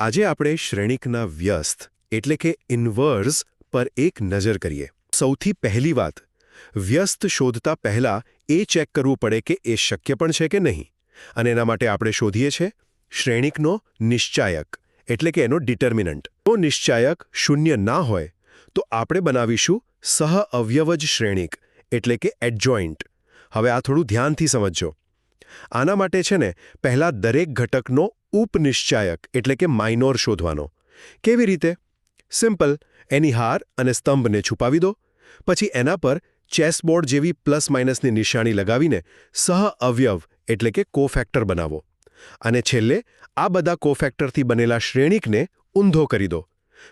આજે આપણે શ્રેણિકના વ્યસ્ત, એટલે કે ઇન્વર્સ પર એક નજર કરીએ. સૌથી પહેલી વાત, વ્યસ્ત શોધતા પહેલા એ ચેક કરવું પડે કે એ શક્ય પણ છે કે નહીં. અને એના માટે આપણે શોધીએ છીએ શ્રેણિકનો નિશ્ચાયક, એટલે કે એનો ડિટર્મિનન્ટ જો નિશ્ચાયક શૂન્ય ના હોય, તો આપણે બનાવીશું સહ અવયવજ શ્રેણિક, એટલે કે એડજોઇન્ટ હવે આ થોડું ધ્યાનથી સમજજો. આના માટે છે ને, પહેલાં દરેક ઘટકનો ઉપનિશ્ચાયક, એટલે કે માઇનોર શોધવાનો. કેવી રીતે? સિમ્પલ, એની હાર અને સ્તંભને છુપાવી દો. પછી એના પર ચેસબોર્ડ જેવી પ્લસ માઇનસની નિશાની લગાવીને સહ અવયવ, એટલે કે કોફેક્ટર બનાવો. અને છેલ્લે, આ બધા કોફેક્ટરથી બનેલા શ્રેણિકને ઊંધો કરી દો.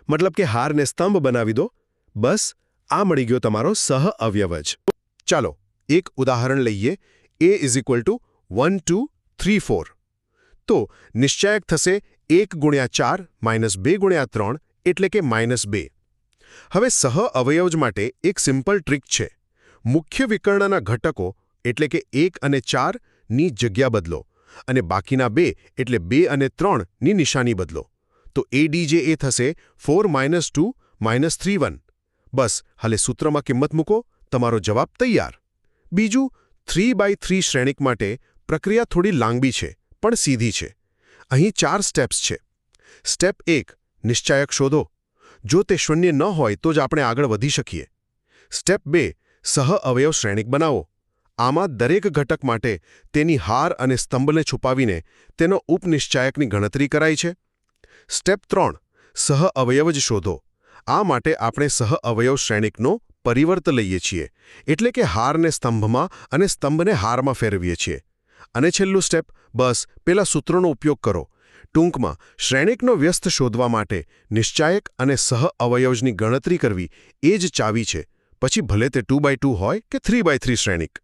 મતલબ કે હારને સ્તંભ બનાવી દો. બસ, આ મળી ગયો તમારો સહ અવયવ જ. ચાલો, એક ઉદાહરણ લઈએ. A is equal to one two three four તો નિશ્ચાયક થશે એક ગુણ્યા ચાર માઇનસ બે ગુણ્યા ત્રણ એટલે કે માઇનસ બે. હવે સહ અવયવજ માટે એક સિમ્પલ ટ્રીક છે. મુખ્ય વિકર્ણના ઘટકો એટલે કે એક અને ચારની જગ્યા બદલો અને બાકીના બે એટલે બે અને ત્રણની નિશાની બદલો. તો એડી જે એ થશે four minus two minus three one. બસ, હાલે સૂત્રમાં કિંમત મૂકો, તમારો જવાબ તૈયાર. બીજું, થ્રી બાય થ્રી શ્રેણિક માટે પ્રક્રિયા થોડી લાંબી છે. પણ સીધી છે. અહીં ચાર સ્ટેપ્સ છે. સ્ટેપ એક, નિશ્ચાયક શોધો. જો તે શૂન્ય ન હોય તો જ આપણે આગળ વધી શકીએ. સ્ટેપ બે, સહ અવયવ શ્રેણિક બનાવો. આમાં દરેક ઘટક માટે તેની હાર અને સ્તંભને છુપાવીને તેનો ઉપનિશ્ચાયકની ગણતરી કરાય છે. સ્ટેપ ત્રણ, સહ અવયવ જ શોધો. આ માટે આપણે સહ અવયવ શ્રેણિકનો પરિવર્ત લઈએ છીએ. એટલે કે હારને સ્તંભમાં અને સ્તંભને હારમાં ફેરવીએ છીએ. અને છેલ્લું સ્ટેપ, બસ, પેલા સૂત્રોનો ઉપયોગ કરો. ટૂંકમાં, શ્રેણિકનો વ્યસ્ત શોધવા માટે નિશ્ચાયક અને સહ અવયવજની ગણતરી કરવી એ જ ચાવી છે. પછી ભલે તે ટુ બાય ટુ હોય કે થ્રી બાય થ્રી શ્રેણિક.